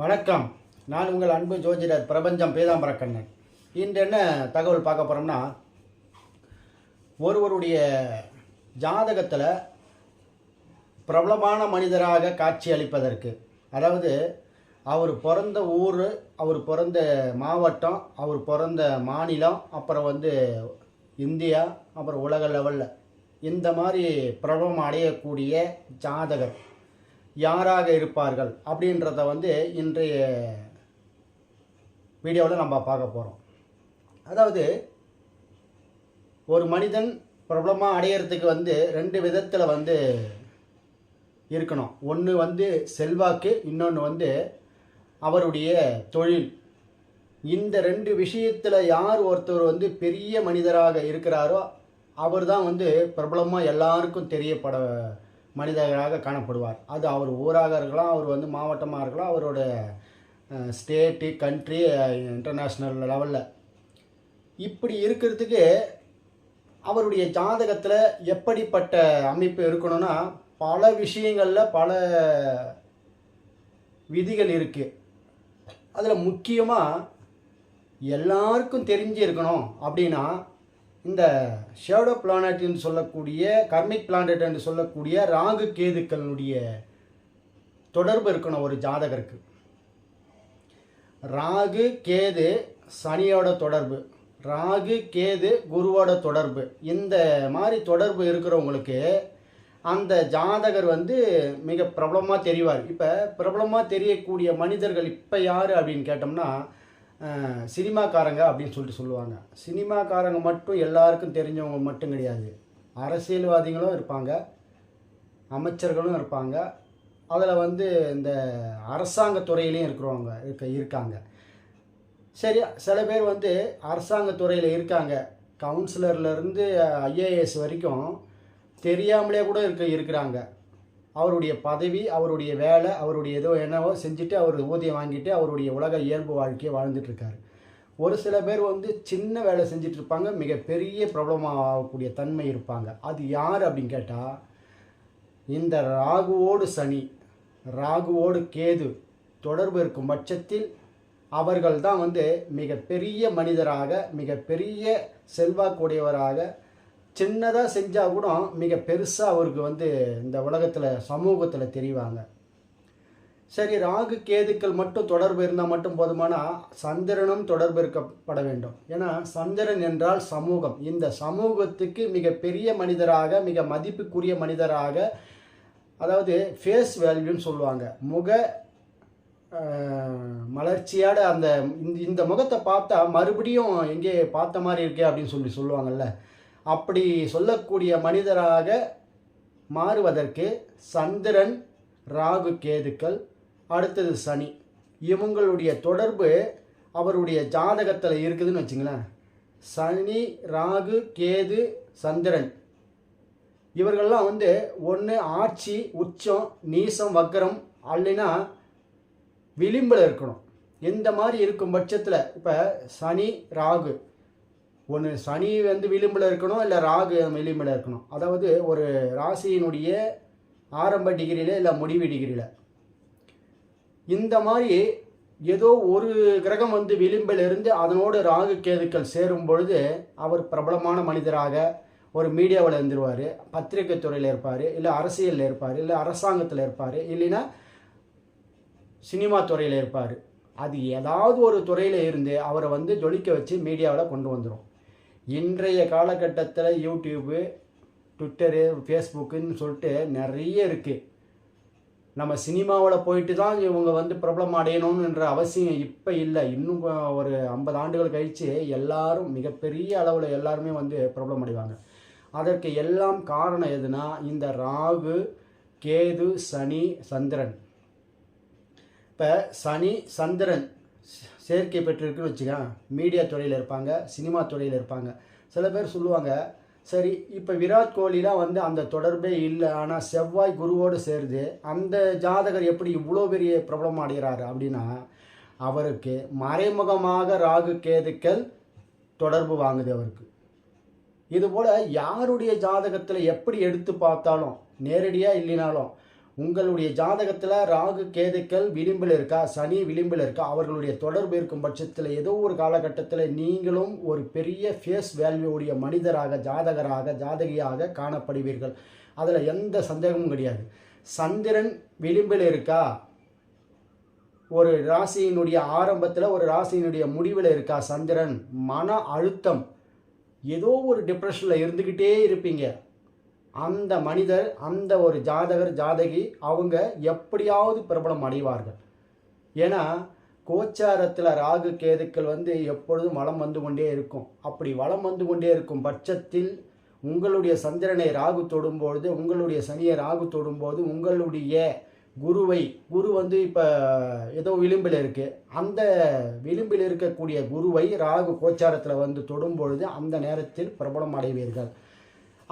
வணக்கம். நான் உங்கள் அன்பு ஜோதிடர் பிரபஞ்சம் பேதாம்பரக்கண்ணன் இன்று என்ன தகவல் பார்க்க போகிறோம்னா ஒருவருடைய ஜாதகத்தில் பிரபலமான மனிதராக காட்சி அளிப்பதற்கு அதாவது அவர் பிறந்த ஊர் அவர் பிறந்த மாவட்டம் அவர் பிறந்த மாநிலம் அப்புறம் வந்து இந்தியா அப்புறம் உலக லெவலில் இந்த மாதிரி பிரபலம் அடையக்கூடிய ஜாதகர் யாராக இருப்பார்கள் அப்படின்றத வந்து இன்றைய வீடியோவில் நம்ம பார்க்க போகிறோம் அதாவது ஒரு மனிதன் பிரபலமாக அடையிறதுக்கு வந்து ரெண்டு விதத்தில் வந்து இருக்கணும். ஒன்று வந்து செல்வாக்கு இன்னொன்று வந்து அவருடைய தொழில். இந்த ரெண்டு விஷயத்தில் யார் ஒருத்தர் வந்து பெரிய மனிதராக இருக்கிறாரோ அவர் தான் வந்து பிரபலமாக எல்லாருக்கும் தெரியப்பட மனிதராக காணப்படுவார். அது அவர் ஊராக இருக்கலாம் அவர் வந்து மாவட்டமாக இருக்கலாம் அவரோட ஸ்டேட்டு கண்ட்ரி இன்டர்நேஷ்னல் லெவலில் இப்படி இருக்கிறதுக்கு அவருடைய ஜாதகத்தில் எப்படிப்பட்ட அமைப்பு இருக்கணும்னா பல விஷயங்களில் பல விதிகள் இருக்குது அதில் முக்கியமாக எல்லாருக்கும் தெரிஞ்சு இருக்கணும் அப்படின்னா இந்த ஷேடோ பிளானட் என்று சொல்லக்கூடிய கர்மிக் பிளானட் என்று சொல்லக்கூடிய ராகு கேதுக்களுடைய தொடர்பு இருக்கணும் ஒரு ஜாதகருக்கு. ராகு கேது சனியோட தொடர்பு. ராகு கேது குருவோட தொடர்பு. இந்த மாதிரி தொடர்பு இருக்கிறவங்களுக்கு அந்த ஜாதகர் வந்து மிக பிரபலமாக தெரிவார். இப்போ பிரபலமாக தெரியக்கூடிய மனிதர்கள் இப்போ யார் அப்படின்னு கேட்டோம்னா சினிமாக்காரங்க அப்படின்னு சொல்லிட்டு சொல்லுவாங்க. சினிமாக்காரங்க மட்டும் எல்லாருக்கும் தெரிஞ்சவங்க மட்டும் கிடையாது. அரசியல்வாதிகளும் இருப்பாங்க. அமைச்சர்களும் இருப்பாங்க. அதில் வந்து இந்த அரசாங்க துறையிலையும் இருக்கிறவங்க இருக்க இருக்காங்க. சரி சில பேர் வந்து அரசாங்க துறையில் இருக்காங்க. கவுன்சிலர்லேருந்து ஐஏஎஸ் வரைக்கும் தெரியாமலே கூட இருக்க இருக்கிறாங்க. அவருடைய பதவி அவருடைய வேலை அவருடைய ஏதோ என்னவோ செஞ்சுட்டு அவர் ஊதியம் வாங்கிட்டு அவருடைய உலக இயல்பு வாழ்க்கையை வாழ்ந்துட்டுருக்காரு. ஒரு சில பேர் வந்து சின்ன வேலை செஞ்சுட்டு இருப்பாங்க மிகப்பெரிய ப்ராப்ளமாக ஆகக்கூடிய தன்மை இருப்பாங்க. அது யார் அப்படின்னு கேட்டால் இந்த ராகுவோடு சனி ராகுவோடு கேது தொடர்பு இருக்கும் பட்சத்தில் அவர்கள் தான் வந்து மிகப்பெரிய மனிதராக மிகப்பெரிய செல்வாக்குடையவராக சின்னதாக செஞ்சால் கூட மிக பெருசாக அவருக்கு வந்து இந்த உலகத்தில் சமூகத்தில் தெரிவாங்க. சரி ராகு கேதுக்கள் மட்டும் தொடர்பு இருந்தால் மட்டும் போதுமானா சந்திரனும் தொடர்பு இருக்கப்பட வேண்டும். ஏன்னா சந்திரன் என்றால் சமூகம். இந்த சமூகத்துக்கு மிக பெரிய மனிதராக மிக மதிப்புக்குரிய மனிதராக அதாவது ஃபேஸ் வேல்யூன்னு சொல்லுவாங்க. முக மலர்ச்சியோட அந்த இந்த இந்த முகத்தை பார்த்தா மறுபடியும் எங்கே பார்த்த மாதிரி இருக்கே அப்படின்னு சொல்லி சொல்லுவாங்கல்ல. அப்படி சொல்லக்கூடிய மனிதராக மாறுவதற்கு சந்திரன் ராகு கேதுக்கள் அடுத்தது சனி. இவங்களுடைய தொடர்பு அவருடைய ஜாதகத்தில் இருக்குதுன்னு வச்சுங்களேன். சனி ராகு கேது சந்திரன். இவர்கள்லாம் வந்து ஒன்று ஆட்சி உச்சம் நீசம் வக்கரம் அல்லைன்னா விளிம்பில் இருக்கணும். இந்த மாதிரி இருக்கும் பட்சத்தில்? இப்போ சனி ராகு. ஒன்று சனி வந்து விளிம்பில் இருக்கணும் இல்லை ராகு விளிம்பில் இருக்கணும். அதாவது ஒரு ராசியினுடைய ஆரம்ப டிகிரியில் இல்லை முடிவு டிகிரியில். இந்த மாதிரி ஏதோ ஒரு கிரகம் வந்து விளிம்பில் இருந்து அதனோடு ராகு கேதுக்கள் சேரும் பொழுது அவர் பிரபலமான மனிதராக ஒரு மீடியாவில் இருந்துருவார். பத்திரிகை துறையில் இருப்பார் இல்லை அரசியலில் இருப்பார் இல்லை அரசாங்கத்தில் இருப்பார் இல்லைன்னா சினிமா துறையில் இருப்பார். அது ஏதாவது ஒரு துறையில் இருந்து அவரை வந்து ஜொலிக்க வச்சு மீடியாவில் கொண்டு வந்துடும் இன்றைய காலகட்டத்தில் யூடியூப்பு ட்விட்டரு ஃபேஸ்புக்குன்னு சொல்லிட்டு நிறைய இருக்குது நம்ம சினிமாவில் போயிட்டு தான் இவங்க வந்து பிரபலம் அடையணும்ன்ற அவசியம் இப்போ இல்லை. இன்னும் ஒரு ஐம்பது ஆண்டுகள் கழித்து எல்லாரும் மிகப்பெரிய அளவில் எல்லாருமே வந்து பிரபலம் அடைவாங்க. அதற்கு எல்லாம் காரணம் எதுனா இந்த ராகு கேது சனி சந்திரன். இப்போ சனி சந்திரன் சேர்க்கை பெற்றிருக்குன்னு வச்சுக்க மீடியா துறையில் இருப்பாங்க சினிமா துறையில் இருப்பாங்க. சில பேர் சொல்லுவாங்க சரி இப்போ விராட் கோலிலாம் வந்து அந்த தொடர்பே இல்லை ஆனால் செவ்வாய் குருவோடு சேருது அந்த ஜாதகர் எப்படி இவ்வளோ பெரிய பிரபலம் அடைகிறாரு அப்படின்னா அவருக்கு மறைமுகமாக ராகு கேதுக்கள் தொடர்பு வாங்குது அவருக்கு. இதுபோல் யாருடைய ஜாதகத்தில் எப்படி எடுத்து பார்த்தாலும் நேரடியாக இல்லைனாலும் உங்களுடைய ஜாதகத்தில் ராகு கேதுக்கள் விளிம்பில் இருக்கா? சனி விளிம்பில் இருக்கா? அவர்களுடைய தொடர்பு இருக்கும் பட்சத்தில் ஏதோ ஒரு காலகட்டத்தில் நீங்களும் ஒரு பெரிய ஃபேஸ் வேல்யூடைய மனிதராக ஜாதகராக ஜாதகியாக காணப்படுவீர்கள். அதில் எந்த சந்தேகமும் கிடையாது. சந்திரன் விளிம்பில் இருக்கா? ஒரு ராசியினுடைய ஆரம்பத்தில் ஒரு ராசியினுடைய முடிவில் இருக்கா சந்திரன்? மன அழுத்தம். ஏதோ ஒரு டிப்ரெஷனில் இருந்துக்கிட்டே இருப்பீங்க. அந்த மனிதர் அந்த ஒரு ஜாதகர் ஜாதகி அவங்க எப்படியாவது பிரபலம் அடைவார்கள். ஏன்னா கோச்சாரத்தில் ராகு கேதுக்கள் வந்து எப்பொழுதும் வளம் வந்து கொண்டே இருக்கும். அப்படி வளம் வந்து கொண்டே இருக்கும் பட்சத்தில் உங்களுடைய சந்திரனை ராகு தொடும்பொழுது உங்களுடைய சனியை ராகு தொடும்போது உங்களுடைய குருவை குரு வந்து இப்போ ஏதோ விளிம்பில் இருக்குது அந்த விளிம்பில் இருக்கக்கூடிய குருவை ராகு கோச்சாரத்தில் வந்து தொடும்பொழுது அந்த நேரத்தில் பிரபலம் அடைவீர்கள்.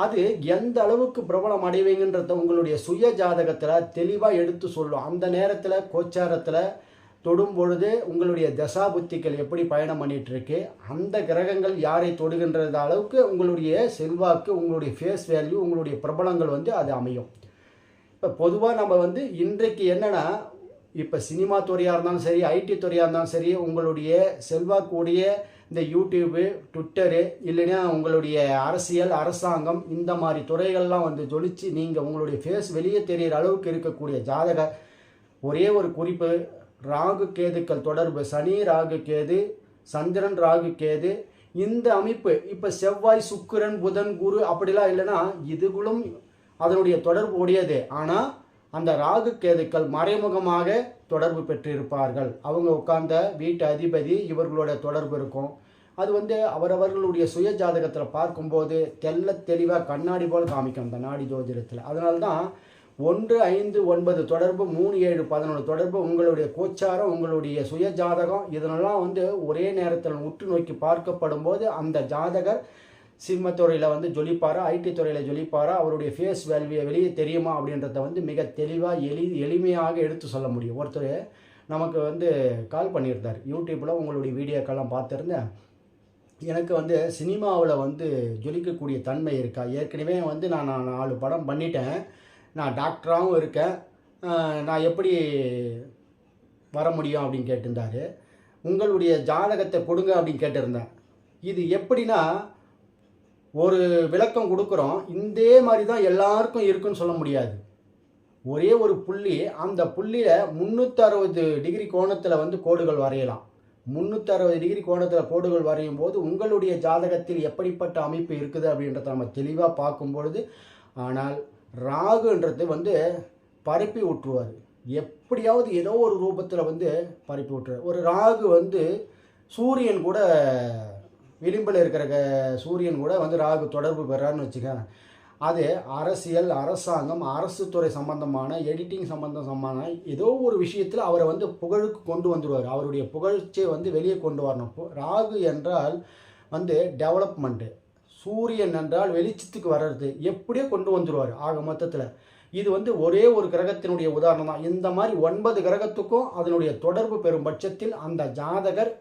அது எந்த அளவுக்கு பிரபலம் அடைவீங்கன்றத உங்களுடைய சுய ஜாதகத்தில் தெளிவாக எடுத்து சொல்லும். அந்த நேரத்தில் கோச்சாரத்தில் தொடும் பொழுது உங்களுடைய தசா புத்திகள் எப்படி பயணம் பண்ணிகிட்ருக்கு அந்த கிரகங்கள் யாரை தொடுகின்றது அளவுக்கு உங்களுடைய செல்வாக்கு உங்களுடைய ஃபேஸ் வேல்யூ உங்களுடைய பிரபலங்கள் வந்து அது அமையும். இப்போ பொதுவாக நம்ம வந்து இன்றைக்கு என்னென்னா இப்போ சினிமா துறையாக இருந்தாலும் சரி ஐடி துறையாக இருந்தாலும் சரி உங்களுடைய செல்வாக்குடைய இந்த யூடியூப்பு ட்விட்டரு இல்லைன்னா உங்களுடைய அரசியல் அரசாங்கம் இந்த மாதிரி துறைகள்லாம் வந்து ஜொலித்து நீங்கள் உங்களுடைய ஃபேஸ் வெளியே தெரிகிற அளவுக்கு இருக்கக்கூடிய ஜாதக ஒரே ஒரு குறிப்பு ராகு கேதுக்கள் தொடர்பு சனி ராகு கேது சந்திரன் ராகு கேது இந்த அமைப்பு இப்போ செவ்வாய் சுக்கிரன் புதன் குரு அப்படிலாம் இல்லைன்னா இதுகளும் அதனுடைய தொடர்பு உடையது. ஆனால் அந்த ராகு கேதுக்கள் மறைமுகமாக தொடர்பு பெற்றிருப்பார்கள். அவங்க உட்கார்ந்த வீட்டு அதிபதி இவர்களோட தொடர்பு இருக்கும். அது வந்து அவரவர்களுடைய சுய ஜாதகத்தில் பார்க்கும்போது தெல்ல தெளிவாக கண்ணாடி போல் காமிக்கும் அந்த நாடி ஜோதிடத்தில். அதனால்தான் ஒன்று ஐந்து ஒன்பது தொடர்பு மூணு ஏழு பதினொன்று தொடர்பு உங்களுடைய கோச்சாரம் உங்களுடைய சுய ஜாதகம் இதனெல்லாம் வந்து ஒரே நேரத்தில் உற்று நோக்கி பார்க்கப்படும் போது அந்த ஜாதகர் சிம்மத்துறையில் வந்து ஜொலிப்பாரா ஐடி துறையில் ஜொலிப்பாரா அவருடைய ஃபேஸ் வேல்வியை வெளியே தெரியுமா அப்படின்றத வந்து மிக தெளிவாக எளி எளிமையாக எடுத்து சொல்ல முடியும். ஒருத்தர் நமக்கு வந்து கால் பண்ணியிருந்தார். யூடியூப்பில் உங்களுடைய வீடியோக்கெல்லாம் பார்த்துருந்தேன். எனக்கு வந்து சினிமாவில் வந்து ஜொலிக்கக்கூடிய தன்மை இருக்கா? ஏற்கனவே வந்து நான் நான் நாலு படம் பண்ணிட்டேன். நான் டாக்டராகவும் இருக்கேன். நான் எப்படி வர முடியும் அப்படின்னு கேட்டிருந்தாரு. உங்களுடைய ஜாதகத்தை கொடுங்க அப்படின்னு கேட்டிருந்தேன். இது எப்படின்னா ஒரு விளக்கம் கொடுக்குறோம். இதே மாதிரி தான் எல்லாருக்கும் இருக்குன்னு சொல்ல முடியாது. ஒரே ஒரு புள்ளி அந்த புள்ளியில் முந்நூற்றறுபது டிகிரி கோணத்தில் வந்து கோடுகள் வரையலாம். முந்நூற்றறுபது டிகிரி கோணத்தில் கோடுகள் வரையும் போது உங்களுடைய ஜாதகத்தில் எப்படிப்பட்ட அமைப்பு இருக்குது அப்படின்றத நம்ம தெளிவாக பார்க்கும் பொழுது ஆனால் ராகுன்றது வந்து பரப்பி விட்டுருவார் எப்படியாவது ஏதோ ஒரு ரூபத்தில் வந்து பரப்பி விட்டுருவார் ஒரு ராகு வந்து சூரியன் கூட விளிம்பில் இருக்கிற க- சூரியன் கூட வந்து ராகு தொடர்பு பெறான்னு வச்சுக்க அது அரசியல் அரசாங்கம் அரசு துறை சம்பந்தமான எடிட்டிங் சம்பந்தம் சம்பந்தமான ஏதோ ஒரு விஷயத்தில் அவரை வந்து புகழுக்கு கொண்டு வந்துடுவார். அவருடைய புகழ்ச்சியை வந்து வெளியே கொண்டு வரணும். ராகு என்றால் வந்து டெவலப்மெண்ட்டு சூரியன் என்றால் வெளிச்சத்துக்கு வர்றது. எப்படியோ கொண்டு வந்துடுவார் ஆக மொத்தத்தில். இது வந்து ஒரே ஒரு கிரகத்தினுடைய உதாரணம் தான் இந்த மாதிரி ஒன்பது கிரகத்துக்கும் அதனுடைய தொடர்பு பெறும் பட்சத்தில் அந்த ஜாதகர்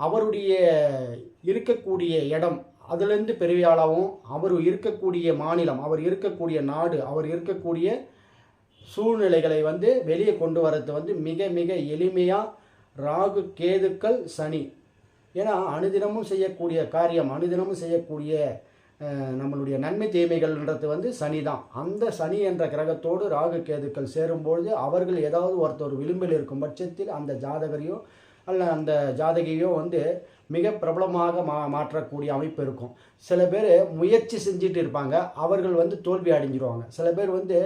அவருடைய இருக்கக்கூடிய இடம் அதுலேருந்து பெரிய அவர் இருக்கக்கூடிய மாநிலம் அவர் இருக்கக்கூடிய நாடு அவர் இருக்கக்கூடிய சூழ்நிலைகளை வந்து வெளியே கொண்டு வரது வந்து மிக மிக எளிமையாக ராகு கேதுக்கள் சனி. ஏன்னா அனுதினமும் செய்யக்கூடிய காரியம் அனுதினமும் செய்யக்கூடிய நம்மளுடைய நன்மை தீமைகள்ன்றது வந்து சனி தான் அந்த சனி என்ற கிரகத்தோடு ராகு கேதுக்கள் சேரும்பொழுது அவர்கள் ஏதாவது ஒருத்தர் விளிம்பில் இருக்கும் பட்சத்தில் அந்த ஜாதகரையும் அல்ல அந்த ஜாதகியோ வந்து மிக பிரபலமாக மா மாற்றக்கூடிய அமைப்பு இருக்கும். சில பேர் முயற்சி செஞ்சுட்டு இருப்பாங்க அவர்கள் வந்து தோல்வி அடைஞ்சிருவாங்க. சில பேர் வந்து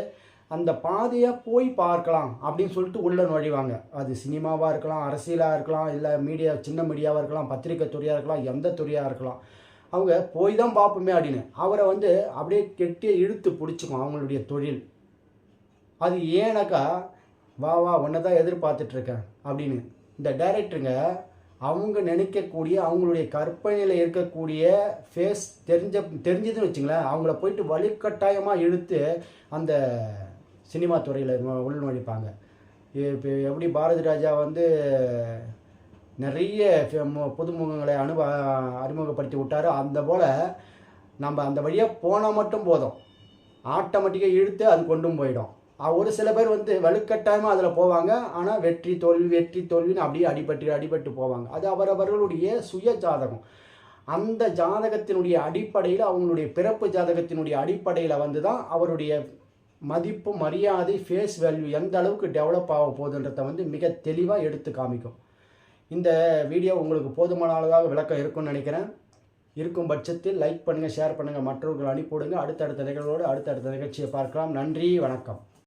அந்த பாதையை போய் பார்க்கலாம் அப்படின்னு சொல்லிட்டு உள்ள நுழைவாங்க. அது சினிமாவாக இருக்கலாம் அரசியலாக இருக்கலாம் இல்லை மீடியா சின்ன மீடியாவாக இருக்கலாம் பத்திரிக்கை துறையாக இருக்கலாம் எந்த துறையாக இருக்கலாம். அவங்க போய் தான் பார்ப்போமே அப்படின்னு. அவரை வந்து அப்படியே கெட்டி இழுத்து பிடிச்சிக்கும் அவங்களுடைய தொழில். அது ஏன்னாக்கா வா வா உன்னை தான் எதிர்பார்த்துட்ருக்கேன் அப்படின்னு. இந்த டைரக்டருங்க அவங்க நினைக்கக்கூடிய அவங்களுடைய கற்பனையில் இருக்கக்கூடிய ஃபேஸ் தெரிஞ்ச தெரிஞ்சதுன்னு வச்சுங்களேன் அவங்கள போயிட்டு வலுக்கட்டாயமாக இழுத்து அந்த சினிமா துறையில் உள்நுழைப்பாங்க. இப்போ எப்படி பாரதி ராஜா வந்து நிறைய மு- புதுமுகங்களை அனுப அறிமுகப்படுத்தி விட்டாரோ அந்த போல் நம்ம அந்த வழியாக போனால் மட்டும் போதும். ஆட்டோமேட்டிக்காக இழுத்து அது கொண்டும் போயிடும். ஒரு சில பேர் வந்து வலுக்கட்டாயமாக அதில் போவாங்க. ஆனால் வெற்றி தோல்வி வெற்றி தோல்வின்னு அப்படியே அடிபட்டு அடிபட்டு போவாங்க. அது அவரவர்களுடைய சுய ஜாதகம். அந்த ஜாதகத்தினுடைய அடிப்படையில் அவங்களுடைய பிறப்பு ஜாதகத்தினுடைய அடிப்படையில் வந்து தான் அவருடைய மதிப்பு மரியாதை ஃபேஸ் வேல்யூ எந்த அளவுக்கு டெவலப் ஆக போகுதுன்றத வந்து மிக தெளிவாக எடுத்து காமிக்கும். இந்த வீடியோ உங்களுக்கு போதுமான அளவாக விளக்கம் இருக்கும்னு நினைக்கிறேன். இருக்கும் பட்சத்தில் லைக் பண்ணுங்கள் ஷேர் பண்ணுங்கள் மற்றவர்கள் அனுப்பிவிடுங்க அடுத்தடுத்த நிகழ்வோடு அடுத்தடுத்த நிகழ்ச்சியை பார்க்கலாம். நன்றி வணக்கம்.